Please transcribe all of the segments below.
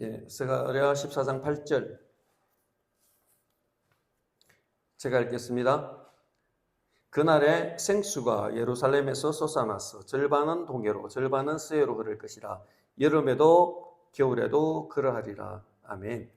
예, 스가랴 14장 8절 제가 읽겠습니다. 그날에 생수가 예루살렘에서 솟아나서 절반은 동해로 절반은 서해로 흐를 것이라 여름에도 겨울에도 그러하리라. 아멘.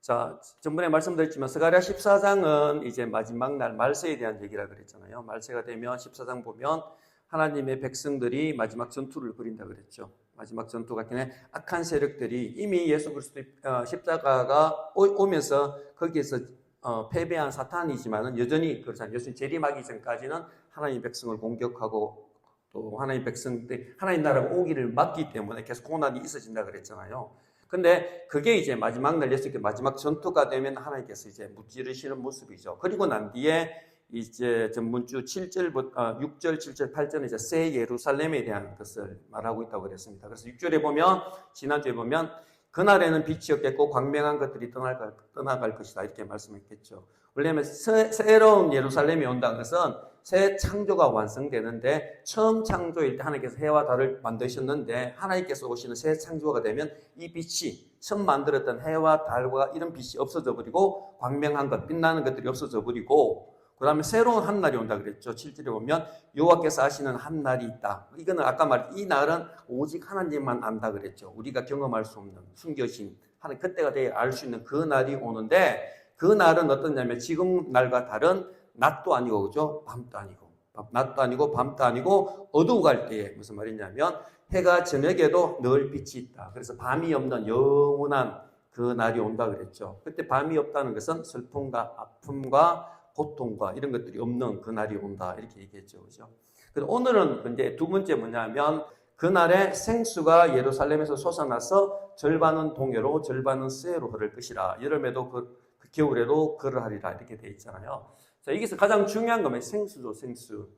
자, 전번에 말씀드렸지만 스가랴 14장은 이제 마지막 날 말세에 대한 얘기라 그랬잖아요. 말세가 되면 14장 보면 하나님의 백성들이 마지막 전투를 벌인다 그랬죠. 마지막 전투 같은 에 악한 세력들이 이미 예수 그리스도 어, 십자가가 오- 오면서 거기에서 어, 패배한 사탄이지만은 여전히 그렇잖아요. 예수님 재림하기 전까지는 하나님 백성을 공격하고 또 하나님 백성들 하나님 나라가 오기를 막기 때문에 계속 고난이 있어진다 그랬잖아요. 근데 그게 이제 마지막 날 예수께 마지막 전투가 되면 하나님께서 이제 무찌르시는 모습이죠. 그리고 난 뒤에 이제 전문주 7절, 아, 6절, 7절, 8절은 이제 새 예루살렘에 대한 것을 말하고 있다고 그랬습니다. 그래서 6절에 보면, 지난주에 보면, 그날에는 빛이 없겠고 광명한 것들이 떠나갈, 떠나갈 것이다. 이렇게 말씀했겠죠. 원래는 새, 새로운 예루살렘이 온다는 것은 새 창조가 완성되는데 처음 창조일 때 하나님께서 해와 달을 만드셨는데 하나님께서 오시는 새 창조가 되면 이 빛이 처음 만들었던 해와 달과 이런 빛이 없어져 버리고 광명한 것, 빛나는 것들이 없어져 버리고 그 다음에 새로운 한 날이 온다 그랬죠. 7절에 보면 여호와께서 하시는 한 날이 있다. 이거는 아까 말이 날은 오직 하나님만 안다 그랬죠. 우리가 경험할 수 없는 숨겨진 하는 그때가 돼야 알 수 있는 그 날이 오는데 그 날은 어떠냐면 지금 날과 다른 낮도 아니고 그죠? 밤도 아니고 밤- 낮도 아니고 밤도 아니고 어두워 갈 때에 무슨 말이냐면 해가 저녁에도 늘 빛이 있다. 그래서 밤이 없는 영원한 그 날이 온다 그랬죠. 그때 밤이 없다는 것은 슬픔과 아픔과 고통과 이런 것들이 없는 그 날이 온다 이렇게 얘기했죠, 그죠? 오늘은 근데 두 번째 뭐냐면 그날에 생수가 예루살렘에서 솟아나서 절반은 동해로 절반은 서해로 흐를 것이라 여름에도 그, 그 겨울에도 그러하리라 이렇게 돼 있잖아요. 자 여기서 가장 중요한 거면 생수죠, 생수.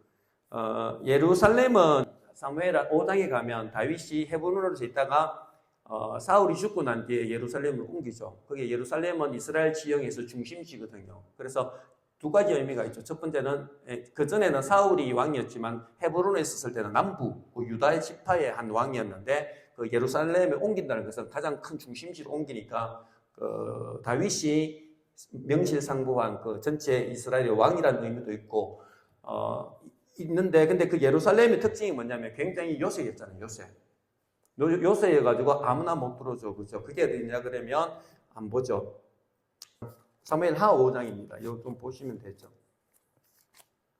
어, 예루살렘은 사무엘 5장에 가면 다윗이 헤브론으로 있다가 어, 사울이 죽고 난 뒤에 예루살렘으로 옮기죠. 그게 예루살렘은 이스라엘 지형에서 중심지거든요. 그래서 두 가지 의미가 있죠. 첫 번째는 그 전에는 사울이 왕이었지만 헤브론에 있었을 때는 남부 그 유다의 지파의 한 왕이었는데 그 예루살렘에 옮긴다는 것은 가장 큰 중심지로 옮기니까 그 다윗이 명실상부한 그 전체 이스라엘의 왕이라는 의미도 있고 어 있는데 근데 그 예루살렘의 특징이 뭐냐면 굉장히 요새였잖아요. 요새. 요- 요새여 가지고 아무나 못 들어줘 그죠? 그게 어디냐 그러면 안 보죠. 사무엘 하 5장입니다. 이거 좀 보시면 되죠.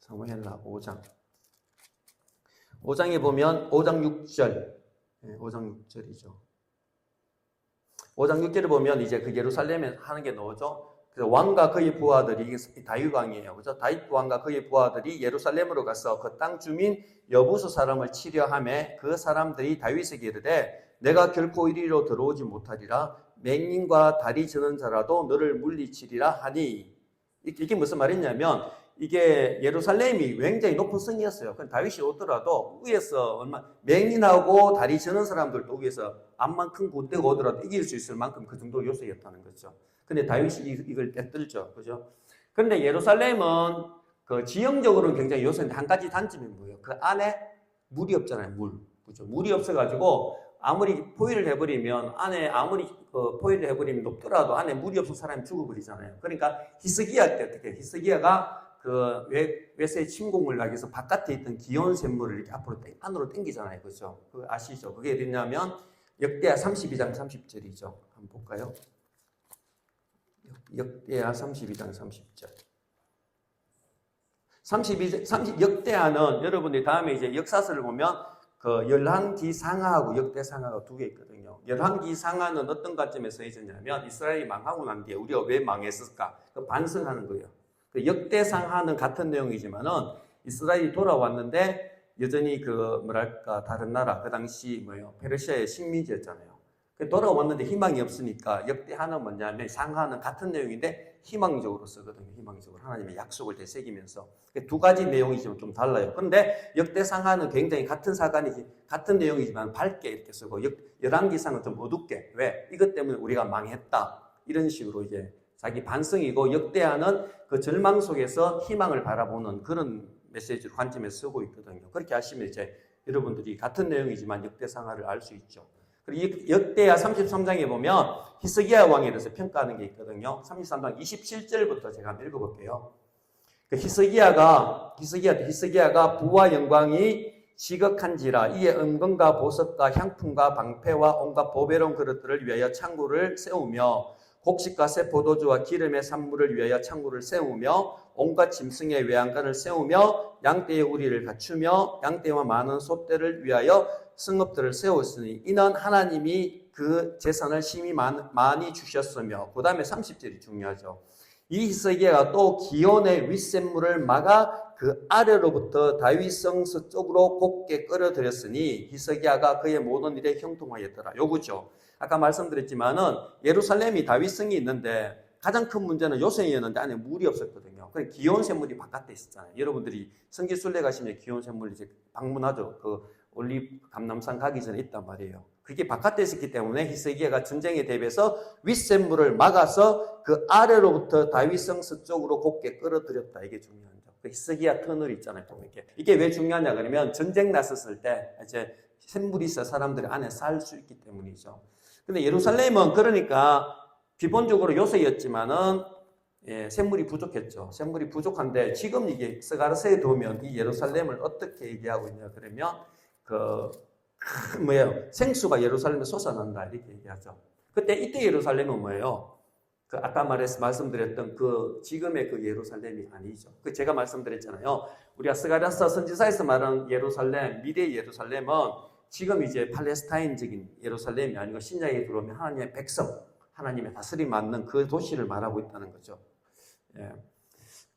사무엘 하 5장. 5장에 보면 5장 6절. 예, 5장 6절이죠. 5장 6절에 보면 이제 그 예루살렘에 하는 게 나오죠. 그래서 왕과 그의 부하들이 이게 다윗 왕이에요. 그죠? 다윗 왕과 그의 부하들이 예루살렘으로 가서 그 땅 주민 여부수 사람을 치려 함에 그 사람들이 다윗에게 이르되 내가 결코 이리로 들어오지 못하리라 맹인과 다리 저는 자라도 너를 물리치리라 하니 이게 무슨 말이냐면 이게 예루살렘이 굉장히 높은 성이었어요. 그 다윗이 오더라도 위에서 얼마 맹인하고 다리 저는 사람들도 위에서 암만 큰 군대가 오더라도 이길 수 있을 만큼 그 정도 요새였다는 거죠. 근데 다윗이 이- 이걸 떼들죠. 그죠? 그런데 예루살렘은 그 지형적으로는 굉장히 요새인데 한 가지 단점이 뭐예요? 그 안에 물이 없잖아요. 물. 그죠? 물이 없어가지고 아무리 포위를 해버리면 안에 아무리 그 포위를 해버리면 높더라도 안에 물이 없어 사람이 죽어버리잖아요. 그러니까 히스기야 때 어떻게 히스기야가 그 외, 외세 침공을 하기 위해서 바깥에 있던 기온 샘물을 이렇게 앞으로 땡- 안으로 당기잖아요. 그죠? 그 아시죠? 그게 어디냐면 역대하 32장 30절이죠. 한번 볼까요? 역- 역대하 32장 30절. 32, 30, 역대하는 여러분들이 다음에 이제 역사서를 보면 그 열왕기상하하고 역대상하가 두 개 있거든요. 열왕기상하는 어떤 관점에서 있었냐면 이스라엘이 망하고 난 뒤에 우리가 왜 망했을까? 그 반성하는 거예요. 그 역대상하는 같은 내용이지만은 이스라엘이 돌아왔는데 여전히 그 뭐랄까 다른 나라 그 당시 뭐요 페르시아의 식민지였잖아요. 그 돌아왔는데 희망이 없으니까 역대하는 뭐냐면 상하는 같은 내용인데 희망적으로 쓰거든요. 희망적으로 하나님의 약속을 되새기면서 그두 가지 내용이지만 좀 달라요. 그런데 역대상하는 굉장히 같은 사관이지 같은 내용이지만 밝게 이렇게 쓰고 역, 열왕기상은 좀 어둡게 왜 이것 때문에 우리가 망했다 이런 식으로 이제 자기 반성이고 역대하는 그 절망 속에서 희망을 바라보는 그런 메시지로 관점에서 쓰고 있거든요. 그렇게 하시면 이제 여러분들이 같은 내용이지만 역대상하를 알 수 있죠. 그리고 이 역대하 33장에 보면 히스기야 왕에 대해서 평가하는 게 있거든요. 33장 27절부터 제가 한번 읽어볼게요. 그 히스기야가 히스기야 히스기야가 부와 영광이 지극한지라 이에 은금과 보석과 향품과 방패와 온갖 보배로운 그릇들을 위하여 창고를 세우며 곡식과 새 포도주와 기름의 산물을 위하여 창고를 세우며 온갖 짐승의 외양간을 세우며 양떼의 우리를 갖추며 양떼와 많은 소떼를 위하여 승업들을 세웠으니 이는 하나님이 그 재산을 심히 많- 많이 주셨으며 그 다음에 30절이 중요하죠. 이 히스기야가 또 기온의 윗샘물을 막아 그 아래로부터 다윗 성 서 쪽으로 곱게 끌어들였으니 히스기야가 그의 모든 일에 형통하였더라. 요거죠. 아까 말씀드렸지만은 예루살렘이 다윗성이 있는데 가장 큰 문제는 요새였는데 안에 물이 없었거든요. 그 기온 샘물이 바깥에 있었잖아요. 여러분들이 성지순례 가시면 기온 샘물 이제 방문하죠. 그 올리 감남산 가기 전에 있단 말이에요. 그게 바깥에 있었기 때문에 히스기야가 전쟁에 대비해서 윗샘물을 막아서 그 아래로부터 다윗성 서쪽으로 곱게 끌어들였다. 이게 중요한 점. 그 히스기야 터널 있잖아요. 보면 이렇게. 이게 왜 중요하냐 그러면 전쟁 났었을 때 이제 샘물이 있어 사람들이 안에 살 수 있기 때문이죠. 근데 예루살렘은 그러니까 기본적으로 요새였지만은 예, 샘물이 부족했죠. 샘물이 부족한데 지금 이게 스가르스에 두면 이 예루살렘을 어떻게 얘기하고 있냐 그러면 그큰 뭐예요? 생수가 예루살렘에 솟아난다 이렇게 얘기하죠. 그때 이때 예루살렘은 뭐예요? 그 아까 말해서 말씀드렸던 그 지금의 그 예루살렘이 아니죠. 그 제가 말씀드렸잖아요. 우리가 스가랴서 선지사에서 말하는 예루살렘, 미래 예루살렘은 지금 이제 팔레스타인적인 예루살렘이 아니고 신약에 들어오면 하나님의 백성, 하나님의 다스림 맞는 그 도시를 말하고 있다는 거죠. 예.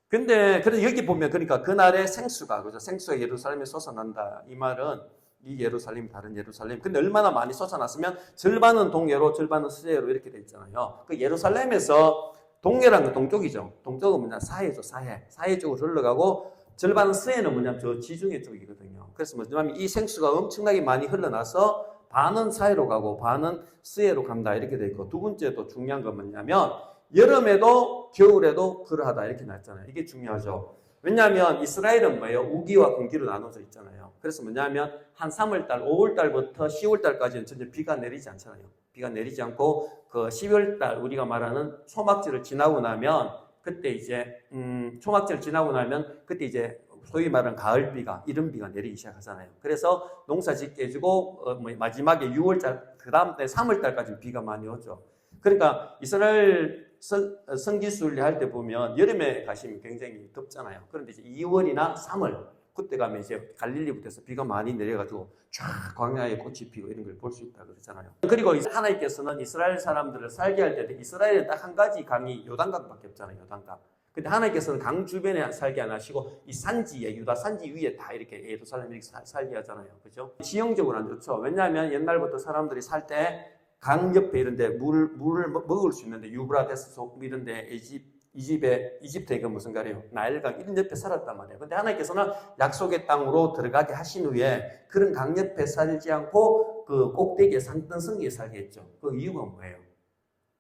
근데 그래서 여기 보면 그러니까 그날의 생수가 그죠? 생수가 예루살렘에 솟아난다. 이 말은 이 예루살렘 다른 예루살렘. 근데 얼마나 많이 솟아났으면 절반은 동해로 절반은 서해로 이렇게 돼 있잖아요. 그 예루살렘에서 동해라는 건 동쪽이죠. 동쪽은 뭐냐 사해죠 사해. 사해 쪽으로 흘러가고 절반은 서해는 뭐냐면 저 지중해 쪽이거든요. 그래서 뭐냐면 이 생수가 엄청나게 많이 흘러나서 반은 사해로 가고 반은 서해로 간다 이렇게 돼 있고 두 번째 또 중요한 건 뭐냐면 여름에도 겨울에도 그러하다 이렇게 나왔잖아요. 이게 중요하죠. 왜냐하면 이스라엘은 뭐예요? 우기와 공기로 나눠져 있잖아요. 그래서 뭐냐면 한 3월달, 5월달부터 10월달까지는 전혀 비가 내리지 않잖아요. 비가 내리지 않고 그 10월달 우리가 말하는 초막절을 지나고 나면 그때 이제 음, 초막절 지나고 나면 그때 이제 소위 말하는 가을비가 이른 비가 내리기 시작하잖아요. 그래서 농사 짓게 해주고 어, 뭐 마지막에 6월달 그 다음 때 3월달까지 비가 많이 오죠. 그러니까 이스라엘 성, 성지순례 할 때 보면 여름에 가시면 굉장히 덥잖아요. 그런데 이제 2월이나 3월 그때 가면 이제 갈릴리부터서 비가 많이 내려가지고 쫙 광야에 꽃이 피고 이런 걸 볼 수 있다 그러잖아요. 그리고 하나님께서는 이스라엘 사람들을 살게 할 때 이스라엘에 딱 한 가지 강이 요단강밖에 없잖아요. 요단강. 근데 하나님께서는 강 주변에 살게 안 하시고 이 산지에 유다 산지 위에 다 이렇게 예루살렘 이렇게 살- 살게 하잖아요. 그죠? 지형적으로 안 좋죠. 왜냐하면 옛날부터 사람들이 살 때 강 옆에 이런데 물 물을 먹- 먹을 수 있는데 유브라데스 속 이런데 이집 이 집에 이집트에 그 무슨 가래요 나일강 이런 옆에 살았단 말이에요. 근데 하나님께서는 약속의 땅으로 들어가게 하신 후에 그런 강 옆에 살지 않고 그 꼭대기에 산등성기에 살게 했죠. 그 이유가 뭐예요?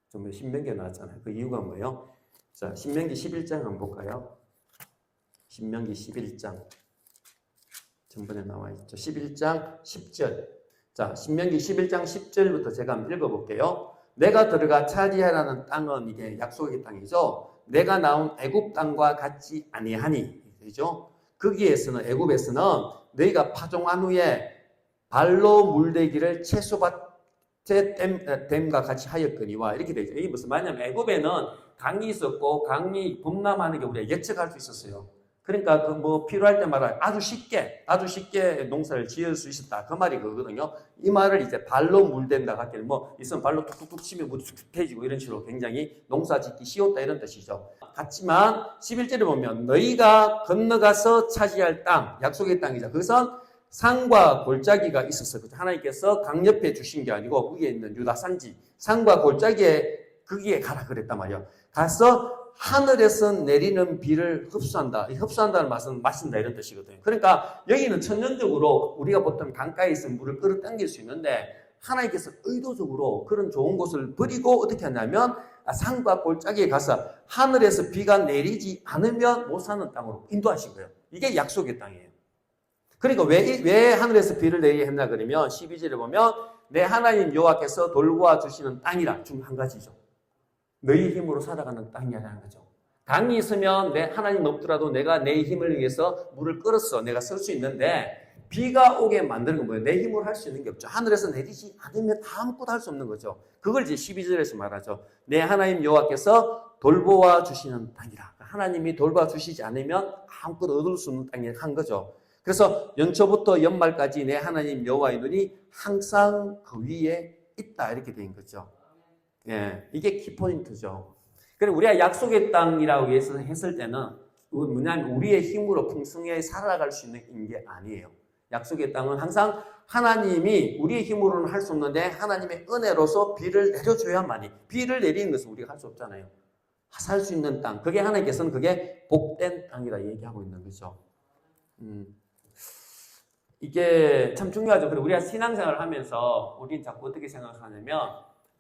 좀 신명기에 나왔잖아요. 그 이유가 뭐예요? 자, 신명기 11장 한번 볼까요? 신명기 11장. 전번에 나와 있죠. 11장 10절. 자, 신명기 11장 10절부터 제가 한번 읽어볼게요. 내가 들어가 차지하라는 땅은 이게 약속의 땅이죠. 내가 나온 애굽 땅과 같지 아니하니. 그죠? 거기에서는 애굽에서는 너희가 파종한 후에 발로 물대기를 채소밭에 댐, 댐과 같이 하였거니와 이렇게 되죠. 이게 무슨 말이냐면 애굽에는 강이 있었고 강이 범람하는 게 우리가 예측할 수 있었어요. 그러니까 그 뭐 필요할 때마다 아주 쉽게 아주 쉽게 농사를 지을 수 있었다 그 말이 그거든요. 이 말을 이제 발로 물댄다 할때 뭐 있으면 발로 툭툭툭 치면 물이 툭툭해지고 이런 식으로 굉장히 농사 짓기 쉬웠다 이런 뜻이죠. 같지만 11절에 보면 너희가 건너가서 차지할 땅 약속의 땅이죠. 그것은 산과 골짜기가 있었어요. 하나님께서 강 옆에 주신 게 아니고 거기에 있는 유다 산지 산과 골짜기에 거기에 가라 그랬단 말이에요. 가서 하늘에서 내리는 비를 흡수한다. 이 흡수한다는 말은 마신다 이런 뜻이거든요. 그러니까 여기는 천연적으로 우리가 보통 강가에 있는 물을 끌어당길 수 있는데 하나님께서 의도적으로 그런 좋은 곳을 버리고 어떻게 하냐면 산과 골짜기에 가서 하늘에서 비가 내리지 않으면 못 사는 땅으로 인도하신 거예요. 이게 약속의 땅이에요. 그러니까 왜, 왜 하늘에서 비를 내리게 했나 그러면 12절에 보면 내 하나님 여호와께서 돌보아 주시는 땅이라 중 한 가지죠. 너희 힘으로 살아가는 땅이라는 거죠. 강이 있으면 내 하나님 없더라도 내가 내 힘을 위해서 물을 끌었어. 내가 쓸 수 있는데 비가 오게 만드는 건 뭐예요? 내 힘으로 할 수 있는 게 없죠. 하늘에서 내리지 않으면 아무것도 할 수 없는 거죠. 그걸 이제 12절에서 말하죠. 내 하나님 여호와께서 돌보아 주시는 땅이라. 하나님이 돌봐 주시지 않으면 아무것도 얻을 수 없는 땅이 한 거죠. 그래서 연초부터 연말까지 내 하나님 여호와의 눈이 항상 그 위에 있다 이렇게 된 거죠. 예, 이게 키포인트죠. 그리고 우리가 약속의 땅이라고 해서 했을 때는 그건 뭐냐면 우리의 힘으로 풍성하게 살아갈 수 있는 게 아니에요. 약속의 땅은 항상 하나님이 우리의 힘으로는 할 수 없는데 하나님의 은혜로서 비를 내려줘야만이 비를 내리는 것은 우리가 할 수 없잖아요. 살 수 있는 땅. 그게 하나님께서는 그게 복된 땅이라 얘기하고 있는 거죠. 음. 이게 참 중요하죠. 그리고 우리가 신앙생활을 하면서 우리는 자꾸 어떻게 생각하냐면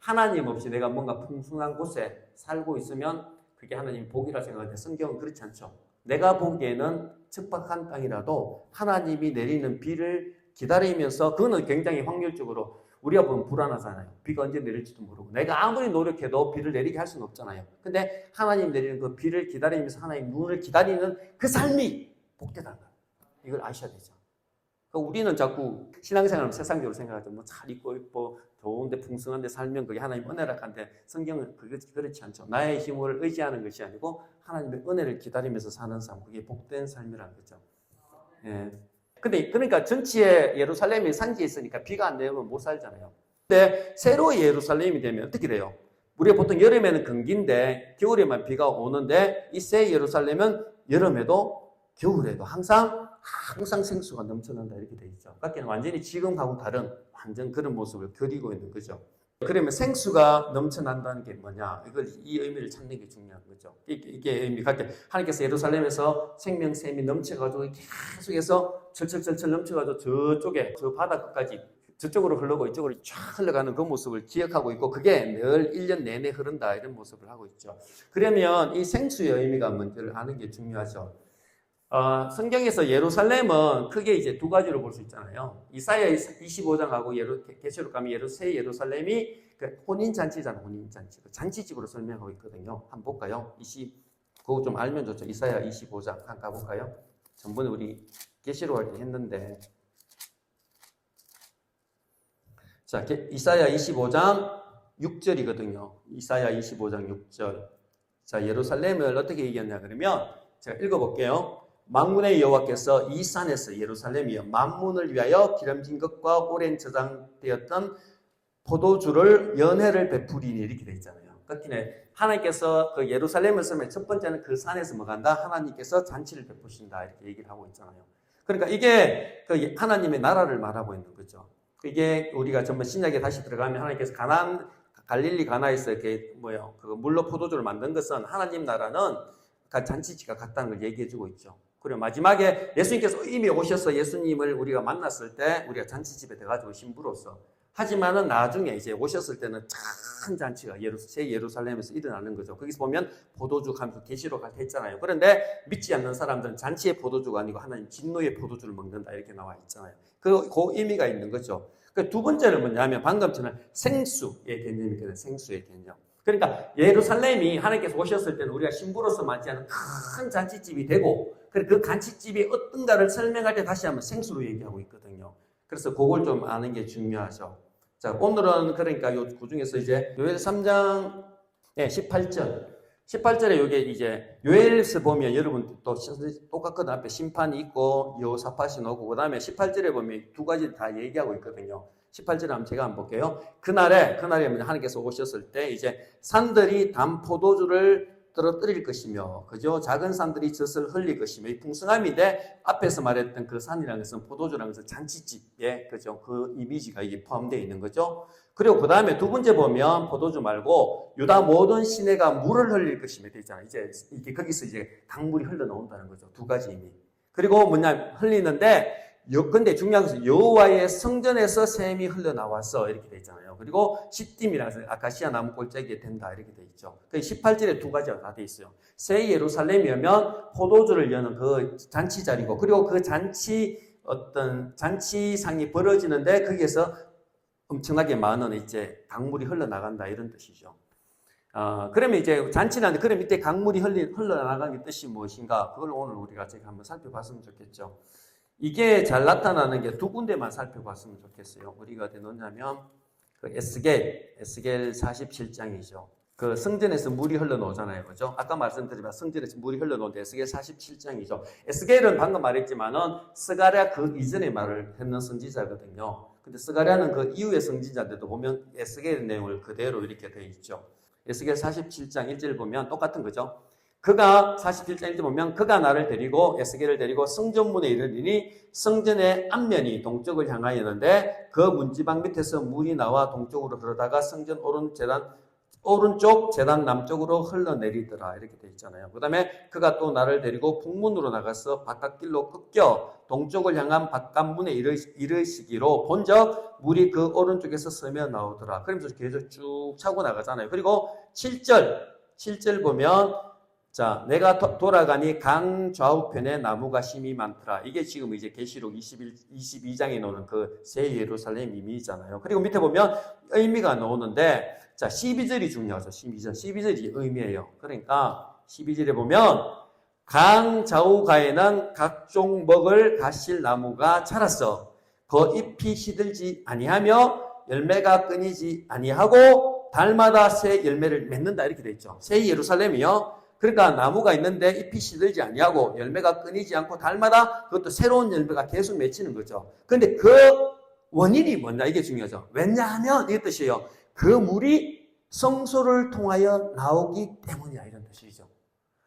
하나님 없이 내가 뭔가 풍성한 곳에 살고 있으면 그게 하나님 복이라 생각하는데 성경은 그렇지 않죠. 내가 보기에는 척박한 땅이라도 하나님이 내리는 비를 기다리면서 그거는 굉장히 확률적으로 우리가 보면 불안하잖아요. 비가 언제 내릴지도 모르고 내가 아무리 노력해도 비를 내리게 할 수는 없잖아요. 근데 하나님 내리는 그 비를 기다리면서 하나님 눈을 기다리는 그 삶이 거예요. 이걸 아셔야 되죠. 그러니까 우리는 자꾸 신앙생활을 세상적으로 생각하죠. 뭐 잘 입고 입고 좋은데 풍성한데 살면 그게 하나님 은혜라 한데 성경은 그게 그렇지 않죠. 나의 힘을 의지하는 것이 아니고 하나님의 은혜를 기다리면서 사는 삶 그게 복된 삶이라는 거죠. 예. 근데 그러니까 전치에 예루살렘이 산지에 있으니까 비가 안 내리면 못 살잖아요. 근데 새로 예루살렘이 되면 어떻게 돼요? 우리가 보통 여름에는 건기인데 겨울에만 비가 오는데 이 새 예루살렘은 여름에도 겨울에도 항상 항상 생수가 넘쳐난다 이렇게 돼 있죠. 그러니까 완전히 지금하고 다른 완전 그런 모습을 그리고 있는 거죠. 그러면 생수가 넘쳐난다는 게 뭐냐? 이걸 이 의미를 찾는 게 중요한 거죠. 이게, 이게 의미 갖게 하나님께서 예루살렘에서 생명샘이 넘쳐가지고 계속해서 철철철철 넘쳐가지고 저쪽에 저 바다 끝까지 저쪽으로 흐르고 이쪽으로 쫙 흘러가는 그 모습을 기억하고 있고 그게 늘 1년 내내 흐른다 이런 모습을 하고 있죠. 그러면 이 생수의 의미가 뭔지를 아는 게 중요하죠. 어, 성경에서 예루살렘은 크게 이제 두 가지로 볼 수 있잖아요. 이사야 25장하고 예루, 계시록 가면 예루, 새 예루살렘이 그 혼인잔치잖아, 혼인잔치. 그 잔치집으로 설명하고 있거든요. 한번 볼까요? 20, 그거 좀 알면 좋죠. 이사야 25장 한번 가볼까요? 전번에 우리 계시록 할 때 했는데. 자, 게- 이사야 25장 6절이거든요. 이사야 25장 6절. 자, 예루살렘을 어떻게 얘기했냐 그러면 제가 읽어볼게요. 만군의 여호와께서 이 산에서 예루살렘이여 만문을 위하여 기름진 것과 오랜 저장되었던 포도주를 연회를 베푸리니 이렇게 돼 있잖아요. 해. 하나님께서 그 예루살렘을 쓰면 첫 번째는 그 산에서 뭐 간다? 하나님께서 잔치를 베푸신다 이렇게 얘기를 하고 있잖아요. 그러니까 이게 그 하나님의 나라를 말하고 있는 거죠. 이게 우리가 전번 신약에 다시 들어가면 하나님께서 가난 갈릴리 가나에서 이렇게 뭐요 그 물로 포도주를 만든 것은 하나님 나라는 그 잔치지가 같다는 걸 얘기해주고 있죠. 그리고 마지막에 예수님께서 이미 오셔서 예수님을 우리가 만났을 때 우리가 잔치집에 들어가지고 신부로서 하지만은 나중에 이제 오셨을 때는 큰 잔치가 새 예루살렘에서 일어나는 거죠. 거기서 보면 포도주 하면서 계시록 할때 했잖아요. 그런데 믿지 않는 사람들은 잔치의 포도주가 아니고 하나님 진노의 포도주를 먹는다 이렇게 나와 있잖아요. 그, 그 의미가 있는 거죠. 그 두 번째는 뭐냐면 방금처럼 생수의 개념이거든요. 생수의 개념. 그러니까 예루살렘이 하나님께서 오셨을 때는 우리가 신부로서 맞이하는 큰 잔치집이 되고 그 잔치집이 어떤가를 설명할 때 다시 한번 생수로 얘기하고 있거든요. 그래서 그걸 좀 아는 게 중요하죠. 자, 오늘은 그러니까 요 구중에서 이제 요엘 3장 네, 18절. 18절에 요게 이제 요엘서 보면 여러분 또 똑같거든 앞에 심판이 있고 여호사팟이 나오고 그다음에 18절에 보면 두 가지 다 얘기하고 있거든요. 18절에 한번 제가 한번 볼게요. 그날에 그날에 하나님께서 오셨을 때 이제 산들이 단 포도주를 떨어뜨릴 것이며 그죠 작은 산들이 젖을 흘릴 것이며 이 풍성함인데 앞에서 말했던 그 산이라는 것은 포도주라는 것은 잔치집에 그죠? 그 이미지가 이게 포함되어 있는 거죠. 그리고 그 다음에 두 번째 보면 포도주 말고 유다 모든 시내가 물을 흘릴 것이며 되어 있잖아요 이제 이게 거기서 이제 강물이 흘러나온다는 거죠. 두 가지 의미. 그리고 뭐냐 흘리는데 여, 근데 중요한 것은 여호와의 성전에서 샘이 흘러나와서 이렇게 돼 있잖아요. 그리고 시딤이라서 아카시아 나무 골짜기에 된다 이렇게 돼 있죠. 그 18절에 두 가지가 다 돼 있어요. 새 예루살렘이면 포도주를 여는 그 잔치 자리고 그리고 그 잔치 어떤 잔치상이 벌어지는데 거기에서 엄청나게 많은 이제 강물이 흘러나간다 이런 뜻이죠. 아, 그러면 이제 잔치는 그럼 이때 강물이 흘러나가는 뜻이 무엇인가? 그걸 오늘 우리가 제가 한번 살펴봤으면 좋겠죠. 이게 잘 나타나는 게 두 군데만 살펴봤으면 좋겠어요. 우리가 어디 놓냐면 그 에스겔, 에스겔 47장이죠. 그 성전에서 물이 흘러나오잖아요. 그죠? 아까 말씀드리면 성전에서 물이 흘러나오는데 에스겔 47장이죠. 에스겔은 방금 말했지만은 스가랴 그 이전에 말을 했는 선지자거든요. 근데 스가랴는 그 이후의 선지자인데도 보면 에스겔의 내용을 그대로 이렇게 되어 있죠. 에스겔 47장 1절 보면 똑같은 거죠. 그가 47장 1절 보면 그가 나를 데리고 에스겔을 데리고 성전문에 이르리니 성전의 앞면이 동쪽을 향하였는데 그 문지방 밑에서 물이 나와 동쪽으로 흐르다가 성전 오른 재단 오른쪽 재단 남쪽으로 흘러내리더라 이렇게 돼 있잖아요. 그 다음에 그가 또 나를 데리고 북문으로 나가서 바깥길로 꺾여 동쪽을 향한 바깥문에 이르- 이르시기로 본적 물이 그 오른쪽에서 스며 나오더라. 그러면서 계속 쭉 차고 나가잖아요. 그리고 7절 7절 보면 자, 내가 도- 돌아가니 강 좌우편에 나무가 심이 많더라. 이게 지금 이제 계시록 21, 22장에 나오는 그 새 예루살렘 의미잖아요. 그리고 밑에 보면 의미가 나오는데, 자, 12절이 중요하죠. 12절. 12절이 의미예요. 그러니까 12절에 보면 강 좌우가에는 각종 먹을 가실 나무가 자랐어. 그 잎이 시들지 아니하며 열매가 끊이지 아니하고 달마다 새 열매를 맺는다 이렇게 돼 있죠. 새 예루살렘이요. 그러니까 나무가 있는데 잎이 시들지 아니하고 열매가 끊이지 않고 달마다 그것도 새로운 열매가 계속 맺히는 거죠. 그런데 그 원인이 뭐냐 이게 중요하죠. 왜냐하면 이 뜻이에요. 그 물이 성소를 통하여 나오기 때문이야 이런 뜻이죠.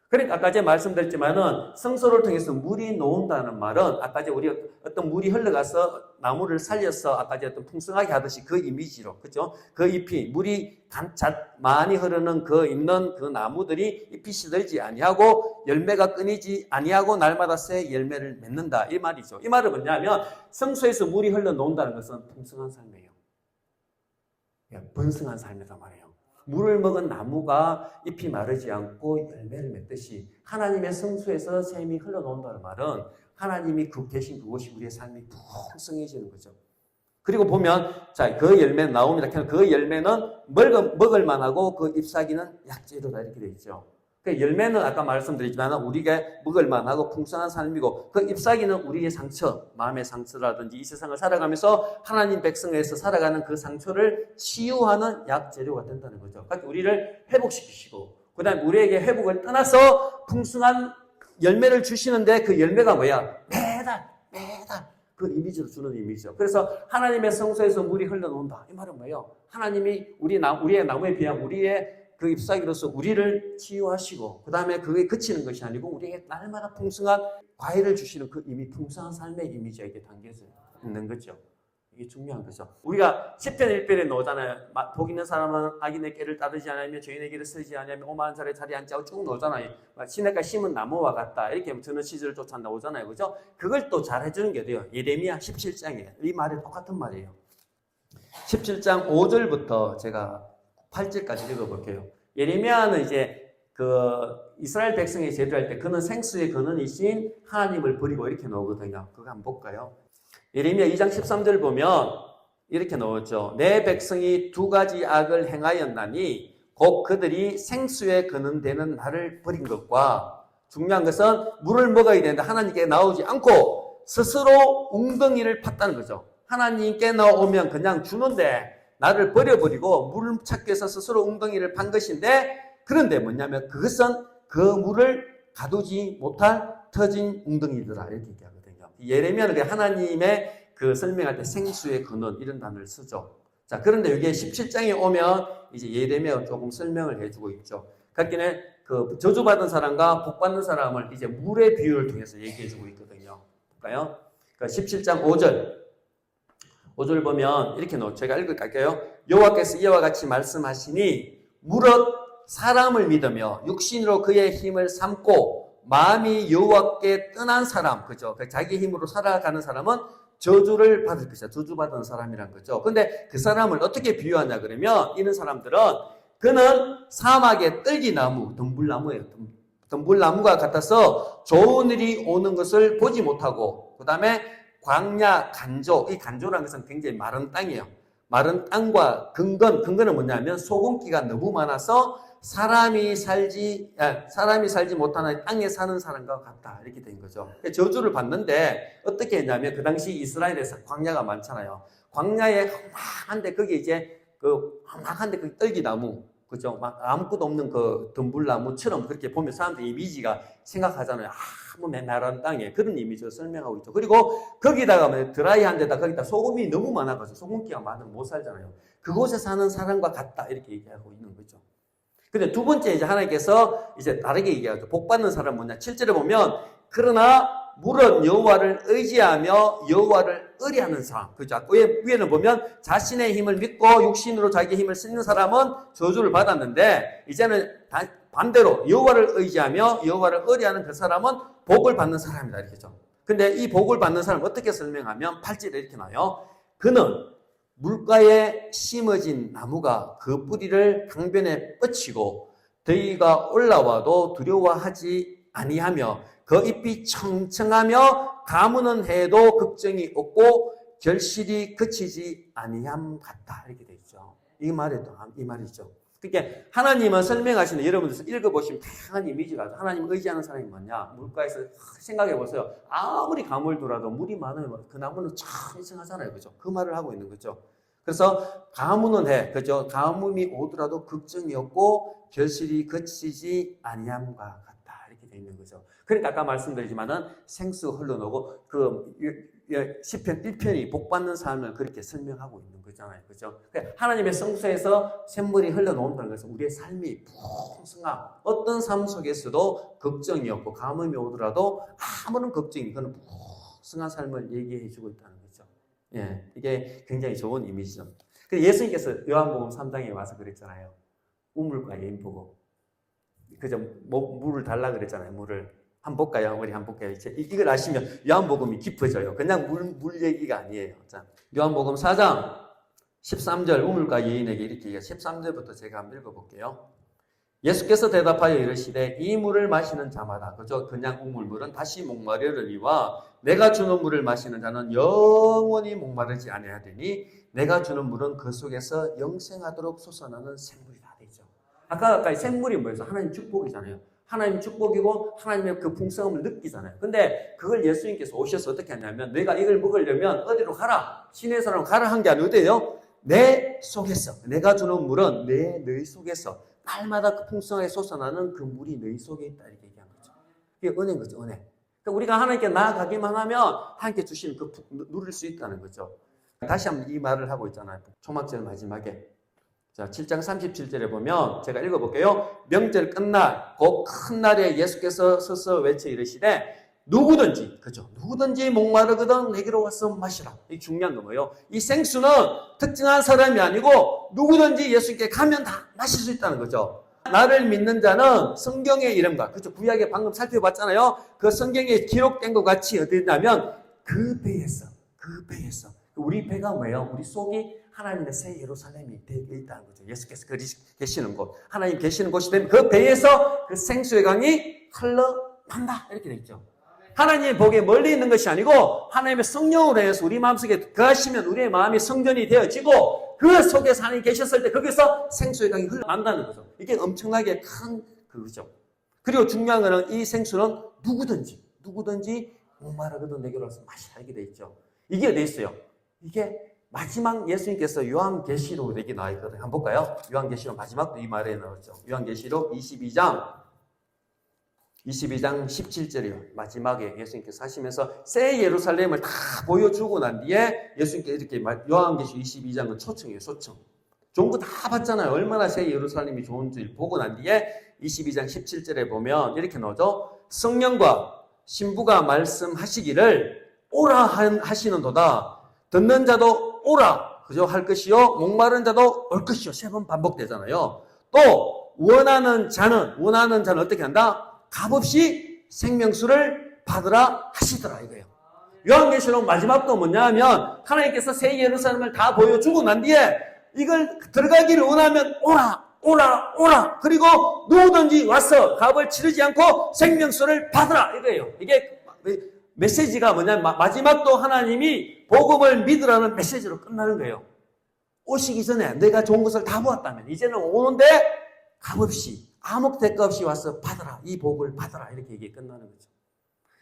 그러니까 아까 제가 말씀드렸지만은 성소를 통해서 물이 나온다는 말은 아까 제가 우리 어떤 물이 흘러가서 나무를 살려서 아까 제가 어떤 풍성하게 하듯이 그 이미지로 그죠? 그 잎이 물이 간차 많이 흐르는 그 있는 그 나무들이 잎이 시들지 아니하고 열매가 끊이지 아니하고 날마다 새 열매를 맺는다 이 말이죠. 이 말은 뭐냐면 성소에서 물이 흘러 나온다는 것은 풍성한 삶이에요. 예, 번성한 삶이란 말이에요. 물을 먹은 나무가 잎이 마르지 않고 열매를 맺듯이 하나님의 성소에서 샘이 흘러나온다는 말은 하나님이 그 계신 그곳이 우리의 삶이 풍성해지는 거죠. 그리고 보면 자 그 열매 나옵니다. 그 열매는 먹을 만하고 그 잎사귀는 약재로다 이렇게 되어 있죠. 그 열매는 아까 말씀드렸지만 우리가 먹을 만하고 풍성한 삶이고 그 잎사귀는 우리의 상처, 마음의 상처라든지 이 세상을 살아가면서 하나님 백성에서 살아가는 그 상처를 치유하는 약 재료가 된다는 거죠. 그러니까 우리를 회복시키시고 그다음 우리에게 회복을 떠나서 풍성한 열매를 주시는데 그 열매가 뭐야? 매달 매달 그 이미지로 주는 이미지죠. 그래서 하나님의 성소에서 물이 흘러나온다. 이 말은 뭐예요? 하나님이 우리 나, 우리의 나무에 비한 우리의 그 잎사귀로서 우리를 치유하시고 그 다음에 그게 그치는 것이 아니고 우리에게 날마다 풍성한 과일을 주시는 그 이미 풍성한 삶의 이미지가 이게 담겨져 있는 거죠. 이게 중요한 거죠. 우리가 10편 1편에 나오잖아요. 마- 복 있는 사람은 악인의 깨를 따르지 않으며 죄인의 길을 쓰지 않으며 오만한 자의 자리에 앉지 않고 쭉 나오잖아요. 막 시냇가 심은 나무와 같다. 이렇게 드는 시절을 쫓아 나오잖아요. 그죠? 그걸 또 잘 해주는 게 돼요. 예레미야 17장에. 이 말이 똑같은 말이에요. 17장 5절부터 제가 8절까지 읽어볼게요. 예레미야는 이제 그 이스라엘 백성이 제도할 때 그는 생수의 근원이신 하나님을 버리고 이렇게 나오거든요. 그거 한번 볼까요? 예레미야 2장 13절 보면 이렇게 나오죠. 내 백성이 두 가지 악을 행하였나니 곧 그들이 생수의 근원되는 나를 버린 것과 중요한 것은 물을 먹어야 되는데 하나님께 나오지 않고 스스로 웅덩이를 팠다는 거죠. 하나님께 나오면 그냥 주는데 나를 버려버리고 물을 찾기 위해서 스스로 웅덩이를 판 것인데 그런데 뭐냐면 그것은 그 물을 가두지 못할 터진 웅덩이더라 이렇게 얘기하거든요. 예레미야는 그 하나님의 그 설명할 때 생수의 근원 이런 단어를 쓰죠. 자 그런데 이게 17장에 오면 이제 예레미야가 조금 설명을 해주고 있죠. 그렇기는 그 저주받은 사람과 복받는 사람을 이제 물의 비유를 통해서 얘기해주고 있거든요. 볼까요? 그 17장 5절 5절 보면 이렇게 나오 제가 읽을게요. 여호와께서 이와 같이 말씀하시니 무릇 사람을 믿으며 육신으로 그의 힘을 삼고 마음이 여호와께 떠난 사람 그죠? 그 자기 힘으로 살아가는 사람은 저주를 받을 것이다. 저주받은 사람이란 거죠. 근데 그 사람을 어떻게 비유하냐 그러면 이런 사람들은 그는 사막의 뜰기나무, 덤불나무예요. 덤- 덤불나무가 같아서 좋은 일이 오는 것을 보지 못하고 그 다음에 광야 간조, 이 간조라는 것은 굉장히 마른 땅이에요. 마른 땅과 근건, 근거는 뭐냐면 소금기가 너무 많아서 사람이 살지, 아, 사람이 살지 못하는 땅에 사는 사람과 같다. 이렇게 된 거죠. 저주를 받는데 어떻게 했냐면 그 당시 이스라엘에서 광야가 많잖아요. 광야에 험한데 거기 이제 그 험한데 그 떨기나무, 그죠? 막 아무것도 없는 그 덤불나무처럼 그렇게 보면 사람들이 이미지가 생각하잖아요. 아무 메마른 땅에 그런 이미지로 설명하고 있죠. 그리고 거기다가 뭐 드라이한 데다 거기다 소금이 너무 많아가지고 소금기가 많으면 못 살잖아요. 그곳에 사는 사람과 같다 이렇게 얘기하고 있는 거죠. 근데 두 번째 이제 하나님께서 이제 다르게 얘기하죠. 복 받는 사람은 뭐냐? 7절에 보면 그러나 물은 여호와를 의지하며 여호와를 의뢰하는 사람. 그죠? 위에, 위에는 보면 자신의 힘을 믿고 육신으로 자기 힘을 쓰는 사람은 저주를 받았는데 이제는 다- 반대로 여호와를 의지하며 여호와를 의뢰하는 그 사람은 복을 받는 사람이다 이렇게죠. 근데 이 복을 받는 사람 어떻게 설명하면 8절에 이렇게 나요. 그는 물가에 심어진 나무가 그 뿌리를 강변에 뻗치고 더위가 올라와도 두려워하지 아니하며 그 잎이 청청하며 가무는 해도 걱정이 없고 결실이 그치지 아니함 같다 이렇게 돼 있죠. 이 말에도 이 말이죠. 그러니까 하나님은 설명하시는 여러분들 읽어보시면 다양한 이미지가 있어요. 하나님 의지하는 사람이 뭐냐? 물가에서 생각해 보세요. 아무리 가물더라도 물이 많으면 그 나무는 참 이상하잖아요. 그죠? 그 말을 하고 있는 거죠. 그래서 가뭄은 해. 그죠? 가뭄이 오더라도 걱정이 없고 결실이 그치지 아니함과 같다. 이렇게 돼 있는 거죠. 그러니까 아까 말씀드리지만은 생수 흘러나오고 그 시편 1편이 복 받는 삶을 그렇게 설명하고 있는 거잖아요. 그죠? 그러니까 하나님의 성소에서 샘물이 흘러나온다는 것은 우리의 삶이 풍성함. 어떤 삶 속에서도 걱정이 없고 가뭄이 오더라도 아무런 걱정이 그는 풍성한 삶을 얘기해 주고 있다는 거죠. 예. 이게 굉장히 좋은 이미지죠. 그 예수님께서 요한복음 3장에 와서 그랬잖아요. 우물과 여인 보고? 뭐, 물을 달라 그랬잖아요. 물을 한번 볼까요? 우리 한번 볼까요? 이제 이- 이걸 아시면 요한복음이 깊어져요. 그냥 물, 물 얘기가 아니에요. 자, 요한복음 4장 13절 우물과 여인에게 이렇게 얘기해요. 13절부터 제가 한번 읽어볼게요. 예수께서 대답하여 이르시되 이 물을 마시는 자마다 그저 그냥 우물물은 다시 목마르려니와 내가 주는 물을 마시는 자는 영원히 목마르지 아니하되니 내가 주는 물은 그 속에서 영생하도록 솟아나는 샘물이다 되죠. 아까 아까 샘물이 뭐였어? 하나님 축복이잖아요. 하나님 축복이고 하나님의 그 풍성함을 느끼잖아요. 근데 그걸 예수님께서 오셔서 어떻게 하냐면 내가 이걸 먹으려면 어디로 가라? 신의 사람 가라 한게 어디예요? 내 속에서 내가 주는 물은 내 너희 속에서 날마다 그 풍성하게 솟아나는 그 물이 너희 속에 있다 이렇게 얘기한 거죠. 그게 은혜인 거죠, 은혜. 그러니까 우리가 하나님께 나아가기만 하면 하나님께 주시는 그 부- 누릴 수 있다는 거죠. 다시 한번 이 말을 하고 있잖아요. 초막절 마지막에. 자, 7장 37절에 보면 제가 읽어볼게요. 명절 끝날 곧 큰 날에 예수께서 서서 외쳐 이르시되 누구든지 그죠? 누구든지 목마르거든 내게로 와서 마시라. 이 중요한 거 뭐예요? 이 생수는 특정한 사람이 아니고 누구든지 예수께 가면 다 마실 수 있다는 거죠. 나를 믿는 자는 성경의 이름과 그죠? 구약에 방금 살펴봤잖아요. 그 성경에 기록된 것 같이 어디냐면 그 배에서 그 배에서 우리 배가 뭐예요? 우리 속이 하나님의 새 예루살렘이 되어 있다는 거죠. 예수께서 계시는 곳, 하나님 계시는 곳이 되면 그 배에서 그 생수의 강이 흘러난다 이렇게 되어 있죠. 하나님의 복에 멀리 있는 것이 아니고 하나님의 성령으로 해서 우리 마음속에 거하시면 우리의 마음이 성전이 되어지고 그 속에서 하나님 계셨을 때 거기서 생수의 강이 흘러난다는 거죠. 이게 엄청나게 큰 그거죠. 그리고 중요한 거는 이 생수는 누구든지 누구든지 목마르거든 내게로 와서 마시라 이게 돼 있죠. 이게 돼 있어요. 이게 마지막 예수님께서 요한계시록 얘기 나와 있거든요. 한번 볼까요? 요한계시록 마지막도 이 말에 나오죠. 요한계시록 22장 22장 17절이요. 마지막에 예수님께서 하시면서 새 예루살렘을 다 보여주고 난 뒤에 예수님께서 이렇게 요한계시 22장은 초청이에요. 초청. 좋은 거 다 봤잖아요. 얼마나 새 예루살렘이 좋은지 보고 난 뒤에 22장 17절에 보면 이렇게 나오죠. 성령과 신부가 말씀하시기를 오라 하시는도다. 듣는 자도 오라 그죠 할 것이요 목마른 자도 올 것이요 세 번 반복되잖아요. 또 원하는 자는 원하는 자는 어떻게 한다? 값없이 생명수를 받으라 하시더라 이거예요. 요한계시록 마지막 거 뭐냐 하면 하나님께서 새 예루살렘을 다 보여주고 난 뒤에 이걸 들어가기를 원하면 오라 오라 오라 그리고 누구든지 와서 값을 치르지 않고 생명수를 받으라 이거예요. 이게 메시지가 뭐냐면 마지막도 하나님이 복음을 믿으라는 메시지로 끝나는 거예요. 오시기 전에 내가 좋은 것을 다 보았다면 이제는 오는데 값없이 아무 대가 없이 와서 받아라. 이 복을 받아라. 이렇게 얘기 끝나는 거죠.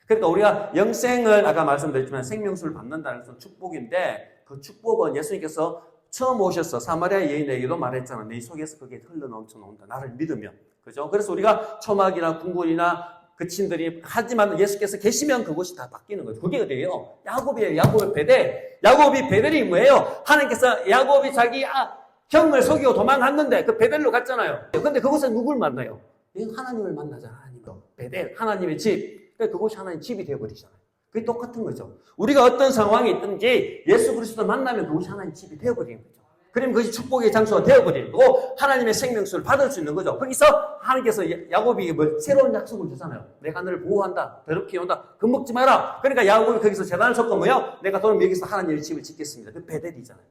그러니까 우리가 영생을 아까 말씀드렸지만 생명수를 받는다는 것은 축복인데 그 축복은 예수님께서 처음 오셔서 사마리아 여인에게도 말했잖아. 내 속에서 그게 흘러 넘쳐 나온다. 나를 믿으면. 그죠? 그래서 우리가 초막이나 궁궐이나 그 친들이 하지만 예수께서 계시면 그곳이 다 바뀌는 거죠. 그게 어디예요? 야곱이에요. 야곱의 베델. 야곱이 베델이 뭐예요? 하나님께서 야곱이 자기 아, 형을 속이고 도망갔는데 그 베델로 갔잖아요. 근데 그곳에 누굴 만나요? 예, 하나님을 만나잖아. 하나님. 베델. 하나님의 집. 그러니까 그곳이 하나님 집이 되어버리잖아요. 그게 똑같은 거죠. 우리가 어떤 상황이 있든지 예수 그리스도 만나면 그것이 하나님 집이 되어버리는 거죠. 그러면 그것이 축복의 장소가 되어버리는 거고 하나님의 생명수를 받을 수 있는 거죠. 거기서 하나님께서 야- 야곱이 뭐 새로운 약속을 주잖아요. 내가 너를 보호한다. 더럽게 온다. 겁먹지 마라. 그러니까 야곱이 거기서 재단을 뭐요? 내가 돌면 여기서 하나님의 집을 짓겠습니다. 그 베델이잖아요.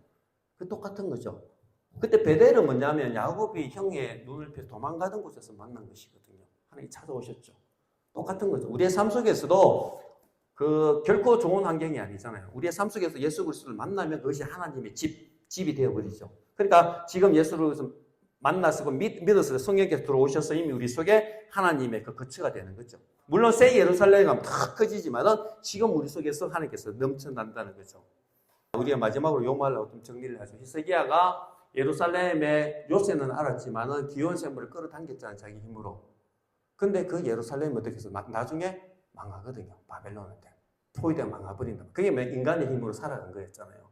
그 똑같은 거죠. 그때 베델은 뭐냐면 야곱이 형의 눈을 펴 도망가던 곳에서 만난 것이거든요. 하나님 찾아오셨죠. 똑같은 거죠. 우리의 삶 속에서도 그 결코 좋은 환경이 아니잖아요. 우리의 삶 속에서 예수 그리스도를 만나면 그것이 하나님의 집, 집이 되어버리죠. 그러니까 지금 예수를 그 믿, 믿어서 성령께서 들어오셔서 이미 우리 속에 하나님의 그 거처가 되는 거죠. 물론 새 예루살렘 가면 다 커지지만은 지금 우리 속에서 하나님께서 넘쳐난다는 거죠. 우리가 마지막으로 요 말로 좀 정리를 하죠. 히스기야가 예루살렘의 요새는 알았지만은 기온 샘물을 끌어당겼잖아요. 자기 힘으로. 근데 그 예루살렘이 어떻게 해서 마- 나중에 망하거든요. 바벨론한테. 포위되어 망해버린다. 그게 뭐 인간의 힘으로 살아간 거였잖아요.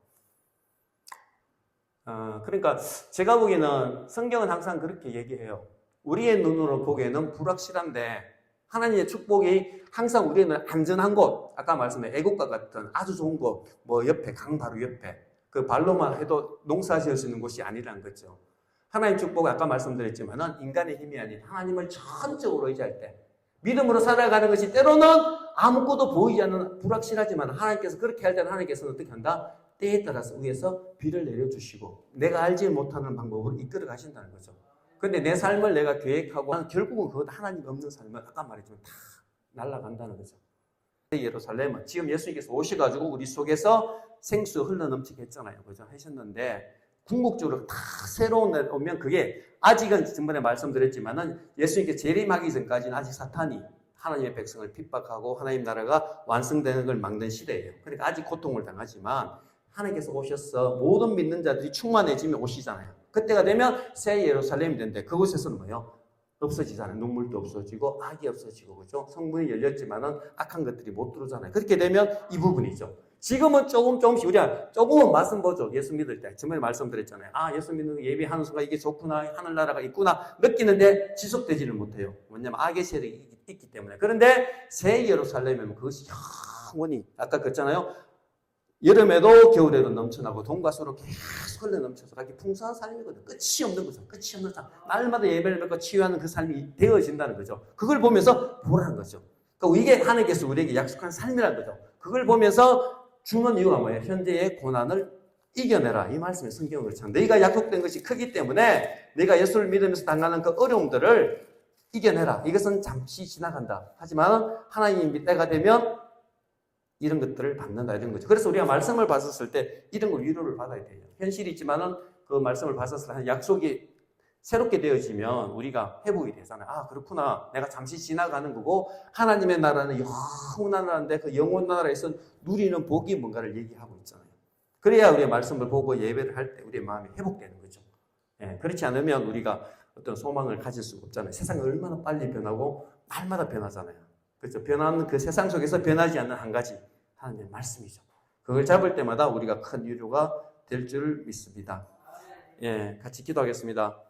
어, 그러니까 제가 보기에는 성경은 항상 그렇게 얘기해요. 우리의 눈으로 보기에는 불확실한데 하나님의 축복이 항상 우리는 안전한 곳, 아까 말씀해 애국과 같은 아주 좋은 곳, 뭐 옆에 강 바로 옆에 그 발로만 해도 농사 지을 수 있는 곳이 아니라는 거죠. 하나님 축복 아까 말씀드렸지만은 인간의 힘이 아닌 하나님을 전적으로 의지할 때 믿음으로 살아가는 것이 때로는 아무것도 보이지 않는 불확실하지만 하나님께서 그렇게 할 때는 하나님께서는 어떻게 한다? 때에 따라서 위에서 비를 내려주시고 내가 알지 못하는 방법으로 이끌어 가신다는 거죠. 근데 내 삶을 내가 계획하고 결국은 그것 하나님 없는 삶은 아까 말했지만 다 날아간다는 거죠. 예루살렘은 지금 예수님께서 오셔가지고 우리 속에서 생수 흘러 넘치게 했잖아요. 그죠? 하셨는데 궁극적으로 다 새로운 날 오면 그게 아직은 지난번에 말씀드렸지만은 예수님께 재림하기 전까지는 아직 사탄이 하나님의 백성을 핍박하고 하나님 나라가 완성되는 걸 막는 시대예요. 그러니까 아직 고통을 당하지만 하나님께서 오셔서 모든 믿는 자들이 충만해지면 오시잖아요. 그때가 되면 새 예루살렘이 되는데 그곳에서는 뭐요? 없어지잖아요. 눈물도 없어지고 악이 없어지고 그죠? 성문이 열렸지만은 악한 것들이 못 들어오잖아요. 그렇게 되면 이 부분이죠. 지금은 조금 조금씩 우리가 조금은 말씀 보죠. 예수 믿을 때. 전번에 말씀드렸잖아요. 아, 예수 믿는 거 예비하는 순간 이게 좋구나, 하늘나라가 있구나 느끼는데 지속되지를 못해요. 뭐냐면 악의 세력이 있기 때문에. 그런데 새 예루살렘이면 그것이 영원히 아까 그랬잖아요. 여름에도 겨울에도 넘쳐나고 돈과 수로 계속 흘러 넘쳐서 가기 풍성한 삶이거든. 끝이 없는 거죠. 끝이 없는 삶. 날마다 예배를 받고 치유하는 그 삶이 되어진다는 거죠. 그걸 보면서 보라는 거죠. 그러니까 이게 하나님께서 우리에게 약속한 삶이라는 거죠. 그걸 보면서 주는 이유가 뭐예요? 현재의 고난을 이겨내라. 이 말씀이 성경은 그렇잖아. 너희가 약속된 것이 크기 때문에 내가 예수를 믿으면서 당하는 그 어려움들을 이겨내라. 이것은 잠시 지나간다. 하지만 하나님이 때가 되면 이런 것들을 받는다 이런 거죠. 그래서 우리가 말씀을 받았을 때 이런 걸 위로를 받아야 돼요. 현실이 있지만은 그 말씀을 받았을 때 약속이 새롭게 되어지면 우리가 회복이 되잖아요. 아 그렇구나. 내가 잠시 지나가는 거고 하나님의 나라는 영원한 나라인데 그 영원 나라에서 누리는 복이 뭔가를 얘기하고 있잖아요. 그래야 우리의 말씀을 보고 예배를 할 때 우리의 마음이 회복되는 거죠. 예, 그렇지 않으면 우리가 어떤 소망을 가질 수가 없잖아요. 세상이 얼마나 빨리 변하고 날마다 변하잖아요. 그렇죠. 변하는 그 세상 속에서 변하지 않는 한 가지 하나님의 말씀이죠. 그걸 잡을 때마다 우리가 큰 위로가 될 줄 믿습니다. 예, 같이 기도하겠습니다.